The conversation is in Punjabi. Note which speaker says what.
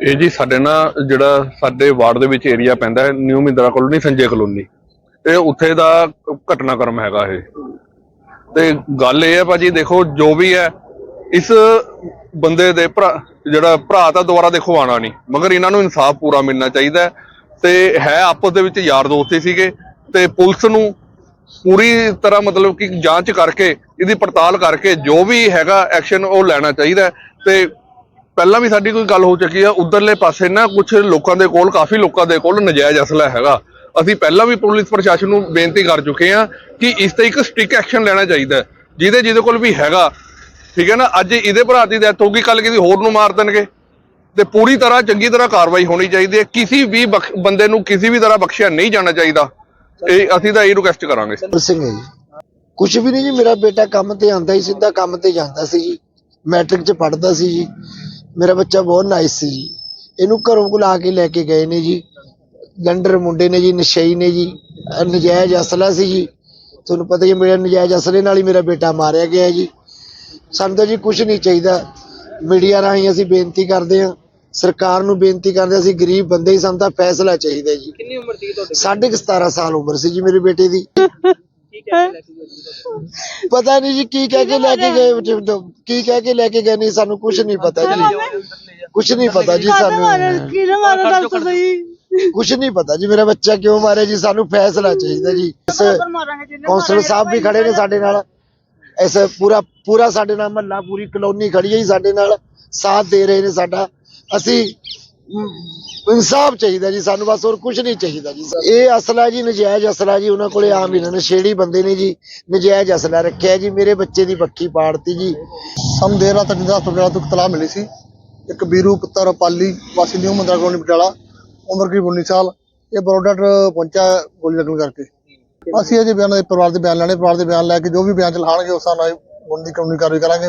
Speaker 1: ਇਹ ਜੀ ਸਾਡੇ ਨਾਲ ਜਿਹੜਾ ਸਾਡੇ ਵਾਰਡ ਦੇ ਵਿੱਚ ਏਰੀਆ ਪੈਂਦਾ ਹੈ, new Mindra colony Sanjay colony ਇਹ ਉੱਥੇ ਦਾ ਘਟਨਾਕ੍ਰਮ ਹੈਗਾ ਇਹ। ਤੇ ਗੱਲ ਇਹ ਹੈ ਭਾਜੀ, ਦੇਖੋ ਜੋ ਵੀ ਹੈ, ਇਸ ਬੰਦੇ ਦੇ ਭਰਾ, ਜਿਹੜਾ ਭਰਾ ਤਾਂ ਦੁਬਾਰਾ ਦੇਖੋ ਆਣਾ ਨਹੀਂ, ਮਗਰ ਇਹਨਾਂ ਨੂੰ ਇਨਸਾਫ ਪੂਰਾ ਮਿਲਣਾ ਚਾਹੀਦਾ ਤੇ ਹੈ ਆਪਸ ਦੇ ਵਿੱਚ ਯਾਰ ਦੋਸਤੀ ਸੀਗੇ, ਤੇ ਪੁਲਿਸ ਨੂੰ ਪੂਰੀ ਤਰ੍ਹਾਂ ਮਤਲਬ ਕਿ ਜਾਂਚ ਕਰਕੇ, ਇਹਦੀ ਪੜਤਾਲ ਕਰਕੇ ਜੋ ਵੀ ਹੈਗਾ ਐਕਸ਼ਨ ਉਹ ਲੈਣਾ ਚਾਹੀਦਾ ਤੇ ਪਹਿਲਾਂ ਵੀ ਸਾਡੀ ਕੋਈ ਗੱਲ ਹੋ ਚੁੱਕੀ ਆ, ਉਧਰਲੇ ਪਾਸੇ ਨਾ ਕੁਝ ਲੋਕਾਂ ਦੇ ਕੋਲ, ਕਾਫੀ ਲੋਕਾਂ ਦੇ ਕੋਲ ਨਜਾਇਜ਼ ਅਸਲਾ ਹੈਗਾ। ਅਸੀਂ ਪਹਿਲਾਂ ਵੀ ਪੁਲਿਸ ਪ੍ਰਸ਼ਾਸਨ ਨੂੰ ਬੇਨਤੀ ਕਰ ਚੁੱਕੇ ਆ ਕਿ ਇਸ ਤੇ ਇੱਕ ਸਟ੍ਰਿਕ ਐਕਸ਼ਨ ਲੈਣਾ ਚਾਹੀਦਾ ਜਿਹਦੇ ਜਿਹਦੇ ਕੋਲ ਵੀ ਹੈਗਾ। ਠੀਕ ਹੈ ਨਾ? ਅੱਜ ਇਹਦੇ ਭਰਾ ਦੀ ਡੈਥ ਹੋ ਗਈ ਕੱਲ ਕਿਸੇ ਹੋਰ ਨੂੰ ਮਾਰ ਦੇਣਗੇ। ਤੇ ਪੂਰੀ ਤਰ੍ਹਾਂ ਚੰਗੀ ਤਰ੍ਹਾਂ ਕਾਰਵਾਈ ਹੋਣੀ ਚਾਹੀਦੀ ਹੈ। ਕਿਸੇ ਵੀ ਬਖ- ਬੰਦੇ ਨੂੰ ਕਿਸੇ ਵੀ ਤਰ੍ਹਾਂ ਬਖਸ਼ਿਆ ਨਹੀਂ ਜਾਣਾ ਚਾਹੀਦਾ। ਇਹ ਅਸੀਂ ਤਾਂ ਇਹ ਰਿਕੁਐਸਟ ਕਰਾਂਗੇ।
Speaker 2: ਚੰਦਰ ਸਿੰਘ ਜੀ। ਕੁਝ ਵੀ ਨਹੀਂ ਜੀ, ਮੇਰਾ ਬੇਟਾ ਕੰਮ ਤੇ ਆਂਦਾ ਹੀ, ਸਿੱਧਾ ਕੰਮ ਤੇ ਜਾਂਦਾ ਸੀ ਜੀ। ਮੈਟ੍ਰਿਕ ਚ ਪੜਦਾ ਸੀ ਜੀ। ਮੇਰਾ ਬੱਚਾ ਬਹੁਤ ਨਾਈਸ ਸੀ ਜੀ। ਇਹਨੂੰ ਘਰੋਂ ਬੁਲਾ ਕੇ ਲੈ ਕੇ ਗਏ ਨੇ ਜੀ। ਗੰਡਰ ਮੁੰਡੇ ਨੇ ਜੀ ਨਸ਼ਈ ਨੇ ਜੀ। ਅਹ ਨਜਾਇਜ਼ ਅਸਲਾ ਸੀ ਜੀ। ਤੁਹਾਨੂੰ ਪਤਾ ਹੀ ਹੈ ਮੇਰੇ ਨਜਾਇਜ਼ ਅਸਲੇ ਨਾਲ ਹੀ ਮੇਰਾ ਬੇਟਾ ਮਾਰਿਆ ਗਿਆ ਜੀ। ਸਾਨੂੰ ਤਾਂ ਜੀ ਕੁਝ ਨਹੀਂ ਚਾਹੀਦਾ। ਮੀਡੀਆ ਰਾਹੀਂ ਅਸੀਂ ਬੇਨਤੀ ਕਰਦੇ ਹਾਂ ਸਰਕਾਰ ਨੂੰ ਬੇਨਤੀ ਕਰਦੇ ਹਾਂ, ਅਸੀਂ ਗਰੀਬ ਬੰਦੇ ਹੀ ਸਾਨੂੰ ਤਾਂ ਫੈਸਲਾ ਚਾਹੀਦਾ ਜੀ।
Speaker 3: ਕਿੰਨੀ ਉਮਰ ਸੀ ਤੁਹਾਡੀ?
Speaker 2: ਸਾਢੇ ਕੁ 17 ਸਾਲ ਉਮਰ ਸੀ ਜੀ ਮੇਰੇ ਬੇਟੇ ਦੀ। ਪਤਾ ਨਹੀਂ ਜੀ ਕੀ ਕਹਿ ਕੇ ਲੈ ਕੇ ਗਏ। ਕੀ ਕਹਿ ਕੇ ਲੈ ਕੇ ਗਏ ਨਹੀਂ ਸਾਨੂੰ ਕੁਝ ਨਹੀਂ ਪਤਾ ਜੀ। ਕੁਝ ਨਹੀਂ ਪਤਾ ਜੀ ਸਾਨੂੰ।
Speaker 4: ਕਿਹਨੇ ਮਾਰਿਆ ਦੱਸ ਤਾਂ ਸਹੀ
Speaker 2: ਕੁਝ ਨਹੀਂ ਪਤਾ ਜੀ ਮੇਰਾ ਬੱਚਾ ਕਿਉਂ ਮਾਰਿਆ ਜੀ ਸਾਨੂੰ ਫੈਸਲਾ ਚਾਹੀਦਾ ਜੀ। ਇਸ ਕੌਂਸਲਰ ਸਾਹਿਬ ਵੀ ਖੜੇ ਨੇ ਸਾਡੇ ਨਾਲ। ਇਸ ਪੂਰਾ ਪੂਰਾ ਸਾਡੇ ਨਾਲ ਮਹੱਲਾ ਪੂਰੀ ਕਲੋਨੀ ਖੜੀ ਹੈ ਜੀ ਸਾਡੇ ਨਾਲ। ਸਾਥ ਦੇ ਰਹੇ ਨੇ ਸਾਡਾ। ਅਸੀਂ ਇਨਸਾਫ ਚਾਹੀਦਾ ਜੀ ਸਾਨੂੰ, ਬਸ ਹੋਰ ਕੁਝ ਨਹੀਂ ਚਾਹੀਦਾ ਜੀ। ਇਹ ਅਸਲਾ ਜੀ, ਨਜਾਇਜ਼ ਅਸਲਾ ਜੀ, ਉਹਨਾਂ ਕੋਲੇ ਆਮ ਹੀ ਨੇ ਛੇੜੀ ਬੰਦੇ ਨੇ ਜੀ, ਨਜਾਇਜ਼ ਅਸਲਾ ਰੱਖਿਆ ਜੀ। ਮੇਰੇ ਬੱਚੇ ਦੀ ਬੱਖੀ ਪਾੜਤੀ ਜੀ।
Speaker 5: ਸਾਨੂੰ ਦੇਰ ਰਾਤ ਜਿੰਦਾ ਹਸਪਤਾਲ ਤੋਂ ਇਤਲਾਹ ਮਿਲੀ ਸੀ। ਇੱਕ ਵੀਰੂ ਪੁੱਤਰ ਪਾਲੀ, ਵਾਸੀ ਨਿਊ ਮੰਦਰਾ ਕਲੋਨੀ ਪਟਿਆਲਾ, ਉਮਰ ਕਰੀਬ 19 ਸਾਲ। ਇਹ ਬਰੋਡਰ ਪਹੁੰਚਾ ਗੋਲੀ ਲੱਗਣ ਕਰਕੇ। ਅਸੀਂ ਅਜੇ ਬਿਆਨ ਦੇ ਪਰਿਵਾਰ ਦੇ ਬਿਆਨ ਲੈਣੇ, ਪਰਿਵਾਰ ਦੇ ਬਿਆਨ ਲੈ ਕੇ ਜੋ ਵੀ ਬਿਆਨ ਚ ਲਿਖਾਣਗੇ, ਉਸ ਹਿਸਾਬ ਨਾਲ ਬਣਦੀ ਕਾਨੂੰਨੀ ਕਾਰਵਾਈ ਕਰਾਂਗੇ।